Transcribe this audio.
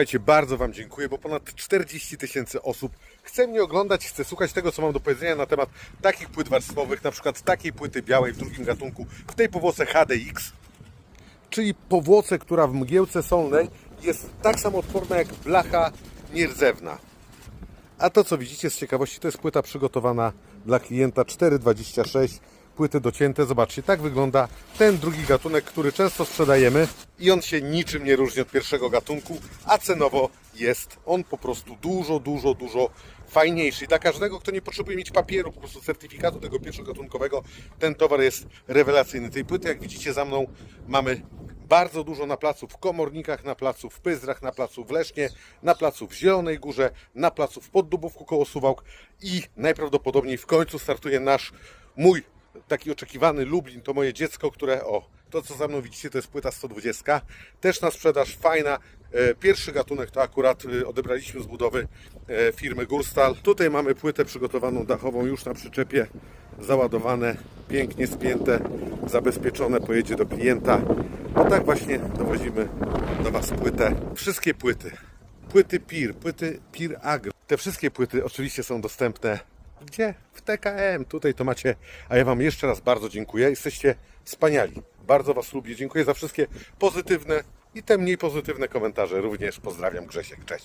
Słuchajcie, bardzo Wam dziękuję, bo ponad 40 tysięcy osób chce mnie oglądać, chce słuchać tego, co mam do powiedzenia na temat takich płyt warstwowych, na przykład takiej płyty białej w drugim gatunku, w tej powłoce HDX, czyli powłoce, która w mgiełce solnej jest tak samo odporna jak blacha nierdzewna. A to, co widzicie z ciekawości, to jest płyta przygotowana dla klienta 4,26. Płyty docięte. Zobaczcie, tak wygląda ten drugi gatunek, który często sprzedajemy i on się niczym nie różni od pierwszego gatunku, a cenowo jest on po prostu dużo, dużo, dużo fajniejszy. I dla każdego, kto nie potrzebuje mieć papieru, po prostu certyfikatu tego pierwszogatunkowego, ten towar jest rewelacyjny. Tej płyty, jak widzicie za mną, mamy bardzo dużo na placu w Komornikach, na placu w Pyzrach, na placu w Lesznie, na placu w Zielonej Górze, na placu w Poddubówku koło Suwałk i najprawdopodobniej w końcu startuje nasz, mój taki oczekiwany Lublin, to moje dziecko, które, o, to co za mną widzicie, to jest płyta 120, też na sprzedaż, fajna, E, Pierwszy gatunek to akurat e, odebraliśmy z budowy e, firmy Gurstal. Tutaj mamy płytę przygotowaną dachową już na przyczepie, załadowane, pięknie spięte, zabezpieczone, pojedzie do klienta. No tak właśnie dowozimy do Was płytę. Wszystkie płyty, płyty PIR, płyty PIR Agro. Te wszystkie płyty oczywiście są dostępne gdzie? W TKM. Tutaj to macie. A ja Wam jeszcze raz bardzo dziękuję. Jesteście wspaniali. Bardzo Was lubię. Dziękuję za wszystkie pozytywne i te mniej pozytywne komentarze. Również pozdrawiam Grzesiek. Cześć.